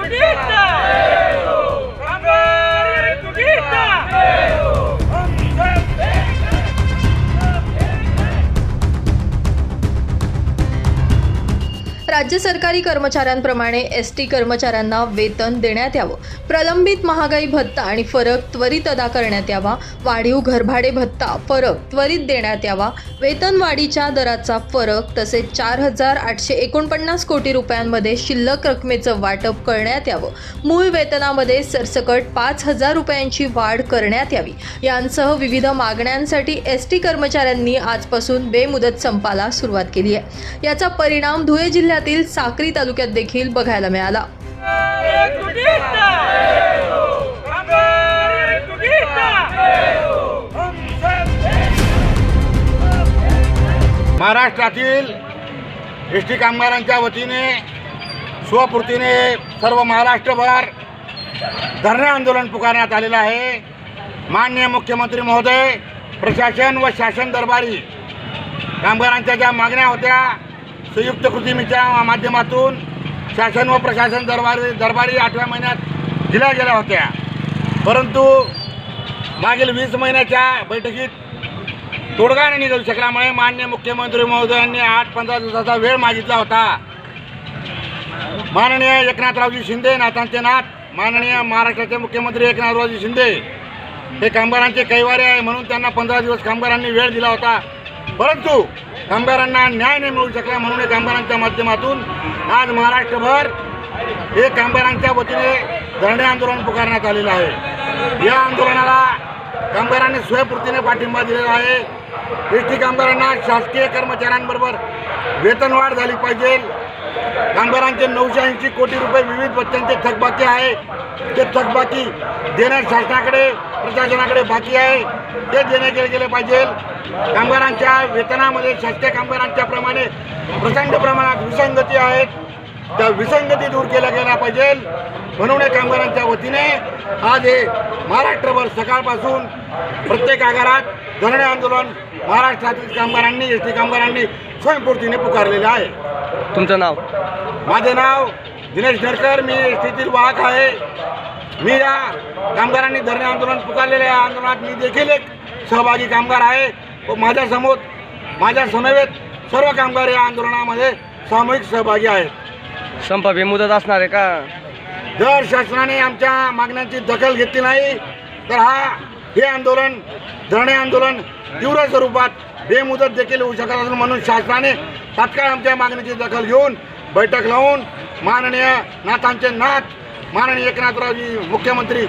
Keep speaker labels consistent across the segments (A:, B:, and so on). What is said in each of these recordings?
A: Kommunisten!
B: राज्य सरकारी कर्मचाऱ्यांप्रमाणे S T कर्मचाऱ्यांना वेतन देण्यात यावं. प्रलंबित महागाई भत्ता आणि फरक त्वरित अदा करण्यात यावा. वाढीव घरभाडे भत्ता फरक त्वरित देण्यात यावा. वेतनवाढीच्या दराचा फरक तसेच चार हजार आठशे एकोणपन्नास कोटी रुपयांमध्ये शिल्लक रकमेचं वाटप करण्यात यावं. मूळ वेतनामध्ये सरसकट पाच हजार रुपयांची वाढ करण्यात यावी. यांसह विविध मागण्यांसाठी एस टी कर्मचाऱ्यांनी आजपासून बेमुदत संपाला सुरुवात केली आहे. याचा परिणाम धुळे जिल्ह्यातील साक्री तालुक्यात देखील बघायला मिळाला.
C: महाराष्ट्रातील एस टी कामगारांच्या वतीने स्वपूर्तीने सर्व महाराष्ट्रभर धरणे आंदोलन पुकारण्यात आलेलं आहे. माननीय मुख्यमंत्री महोदय प्रशासन व शासन दरबारी कामगारांच्या ज्या मागण्या होत्या संयुक्त कृतीमीच्या माध्यमातून शासन व प्रशासन दरबारी दरबारी आठव्या महिन्यात दिल्या गेल्या होत्या. परंतु मागील वीस महिन्याच्या बैठकीत तोडगा नाही निघू शकल्यामुळे मान्य मुख्यमंत्री महोदयांनी आठ पंधरा दिवसाचा वेळ मागितला होता. माननीय एकनाथरावजी शिंदे नाथांचे नाथ माननीय महाराष्ट्राचे मुख्यमंत्री एकनाथरावजी शिंदे हे कामगारांचे कैवारे आहे म्हणून त्यांना पंधरा दिवस कामगारांनी वेळ दिला होता. परंतु कामगारांना न्याय नाही मिळू शकला म्हणून हे कामगारांच्या माध्यमातून आज महाराष्ट्रभर हे कामगारांच्या वतीने धरणे आंदोलन पुकारण्यात आलेलं आहे. या आंदोलनाला कामगारांनी स्वयंपूर्तीने पाठिंबा दिलेला आहे. एस टी कामगारांना शासकीय कर्मचाऱ्यांबरोबर वेतनवाढ झाली पाहिजे. कामगारांचे नऊशे ऐंशी कोटी रुपये विविध पत्त्यांचे थकबाकी आहे. ते थकबाकी देण्यास शासनाकडे प्रशासनाकडे बाकी आहे. ते देणे गेले गेले पाहिजे. कामगारांच्या वेतनामध्ये शासकीय कामगारांच्या प्रमाणे प्रचंड प्रमाणात विसंगती आहेत. त्या विसंगती दूर केल्या गेल्या पाहिजे. म्हणून कामगारांच्या वतीने आज हे महाराष्ट्रभर सकाळपासून प्रत्येक आगारात धरणे आंदोलन महाराष्ट्रातील कामगारांनी एस टी कामगारांनी स्वयंपूर्तीने पुकारलेले आहे.
D: तुमचं नाव?
C: माझे नाव दिनेश नरकर मी टीतील वाहक आहे. मी या कामगारांनी धरणे आंदोलन पुकारलेल्या या आंदोलनात मी देखील एक सहभागी कामगार आहे. व माझ्यासमोर माझ्या समवेत सर्व कामगार या आंदोलनामध्ये सामूहिक सहभागी आहेत.
D: संप बेमुदत असणार आहे का?
C: जर शासनाने आमच्या मागण्यांची दखल घेतली नाही तर हा हे आंदोलन धरणे आंदोलन तीव्र स्वरूपात बेमुदत देखील होऊ शकत असून म्हणून शासनाने तात्काळ आमच्या मागणीची दखल घेऊन बैठक लावून माननीय नाथांचे नाथ माननीय एकनाथरावजी मुख्यमंत्री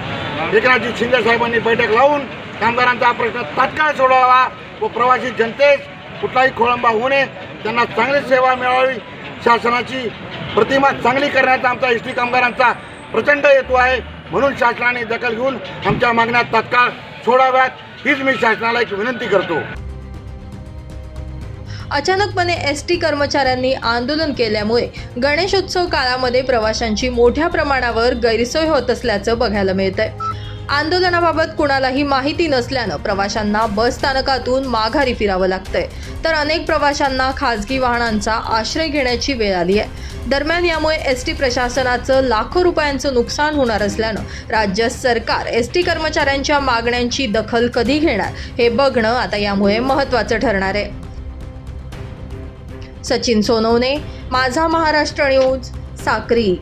C: एकनाथजी शिंदे साहेबांनी बैठक लावून कामगारांचा हा प्रश्न तात्काळ सोडवावा व प्रवासी जनतेस कुठलाही खोळंबा होऊ नये. त्यांना चांगली सेवा मिळावी. शासनाची प्रतिमा चांगली करण्याचा आमचा एस टी कामगारांचा प्रचंड हेतू आहे. म्हणून शासनाने दखल घेऊन आमच्या मागण्या तात्काळ सोडाव्यात. हीच मी शासनाला एक विनंती करतो.
B: अचानकपणे एस टी कर्मचाऱ्यांनी आंदोलन केल्यामुळे गणेशोत्सव काळामध्ये प्रवाशांची मोठ्या प्रमाणावर गैरसोय होत असल्याचं बघायला मिळतंय. आंदोलनाबाबत कुणालाही माहिती नसल्यानं प्रवाशांना बस स्थानकातून माघारी फिरावं लागतंय. तर अनेक प्रवाशांना खासगी वाहनांचा आश्रय घेण्याची वेळ आली आहे. दरम्यान यामुळे एस टी प्रशासनाचं लाखो रुपयांचं नुकसान होणार असल्यानं राज्य सरकार एस टी कर्मचाऱ्यांच्या मागण्यांची दखल कधी घेणार हे बघणं आता यामुळे महत्त्वाचं ठरणार आहे. सचिन सोनवणे माझा महाराष्ट्र न्यूज साक्री.